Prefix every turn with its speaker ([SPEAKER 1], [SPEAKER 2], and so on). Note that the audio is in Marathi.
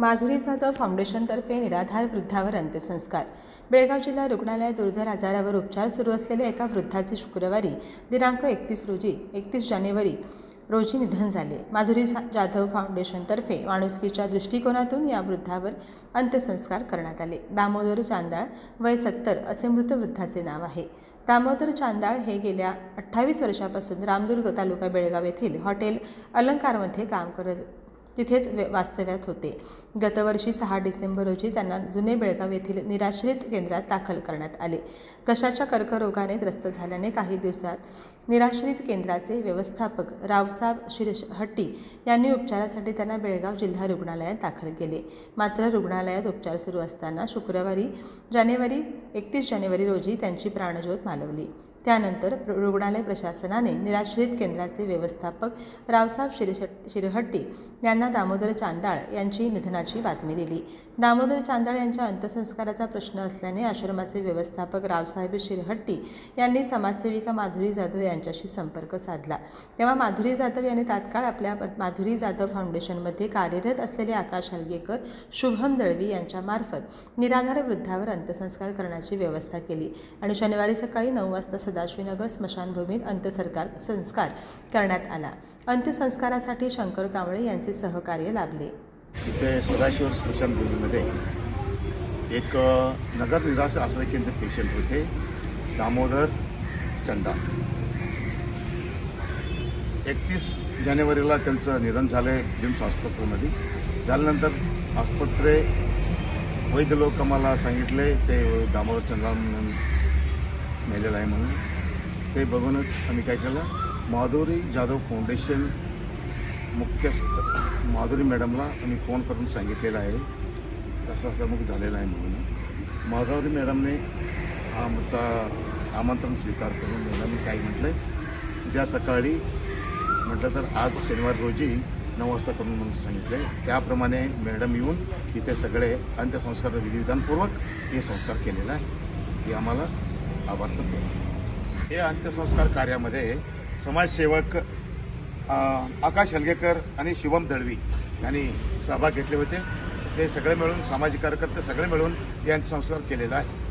[SPEAKER 1] माधुरी जाधव फाउंडेशनतर्फे निराधार वृद्धावर अंत्यसंस्कार. बेळगाव जिल्हा रुग्णालयात दुर्धर आजारावर उपचार सुरू असलेल्या एका वृद्धाचे शुक्रवारी दिनांक एकतीस रोजी एकतीस जानेवारी रोजी निधन झाले. माधुरी जाधव फाउंडेशनतर्फे माणुसकीच्या दृष्टिकोनातून या वृद्धावर अंत्यसंस्कार करण्यात आले. दामोदर चांदाळ वय सत्तर असे मृत वृद्धाचे नाव आहे. दामोदर चांदाळ हे गेल्या अठ्ठावीस वर्षापासून रामदुर्ग तालुका बेळगाव येथील हॉटेल अलंकारमध्ये काम करत तिथेच वास्तव्यात होते. गतवर्षी सहा डिसेंबर रोजी त्यांना जुने बेळगाव येथील निराश्रित केंद्रात दाखल करण्यात आले. कशाच्या कर्करोगाने त्रस्त झाल्याने काही दिवसात निराश्रित केंद्राचे व्यवस्थापक रावसाब शिरश हट्टी यांनी उपचारासाठी त्यांना बेळगाव जिल्हा रुग्णालयात दाखल केले. मात्र रुग्णालयात उपचार सुरू असताना शुक्रवारी जानेवारी एकतीस जानेवारी रोजी त्यांची प्राणज्योत मालवली. त्यानंतर रुग्णालय प्रशासनाने निराश्रित केंद्राचे व्यवस्थापक रावसाहेब शिरशट शिरहट्टी यांना दामोदर चांदाळ यांची निधनाची बातमी दिली. दामोदर चांदाळ यांच्या अंत्यसंस्काराचा प्रश्न असल्याने आश्रमाचे व्यवस्थापक रावसाहेब शिरहट्टी यांनी समाजसेविका माधुरी जाधव यांच्याशी संपर्क साधला. तेव्हा माधुरी जाधव यांनी तात्काळ आपल्या माधुरी जाधव फाउंडेशनमध्ये कार्यरत असलेले आकाश हलगेकर शुभम दळवी यांच्यामार्फत निराधार वृद्धावर अंत्यसंस्कार करण्याची व्यवस्था केली आणि शनिवारी सकाळी नऊ वाजता सदाशिवनगर स्मशानभूमीत अंत्यसरकार संस्कार करण्यात आला. अंत्यसंस्कारासाठी शंकर कांबळे यांचे सहकार्य लाभले.
[SPEAKER 2] इथे सदाशिव स्मशानभूमीमध्ये एक नगर निराश आश्रय केंद्र पेशंट होते दामोदर चंडा. एकतीस जानेवारीला त्यांचं निधन झालं आहे जिम्स हॉस्पिटलमध्ये त्यानंतर आस्पत्रे वैद्य लोक आम्हाला सांगितले ते दामोदर चंद्रा म्हणून नेलेलं आहे म्हणून. ते बघूनच आम्ही काय केलं? माधुरी जाधव फाउंडेशन मुख्यस्थ माधुरी मॅडमला आम्ही फोन करून सांगितलेलं आहे. तसं असं मग झालेलं आहे म्हणून. माधुरी मॅडमने आमचा आमंत्रण स्वीकार करून मॅडमने काय म्हटलं उद्या सकाळी म्हटलं तर आज शनिवार रोजी नऊ वाजता करून म्हणून सांगितले त्याप्रमाणे मॅडम येऊन इथे सगळे अंत्यसंस्कार विधिविधानपूर्वक हे संस्कार केलेला आहे. हे आम्हाला आभार करतो हे अंत्यसंस्कार कार्यामध्ये समाजसेवक आकाश हलगेकर आणि शुभम दळवी यांनी सहभाग घेतले होते. ते सगळे मिळून सामाजिक कार्यकर्ते सगळे मिळून हे अंत्यसंस्कार केलेला आहे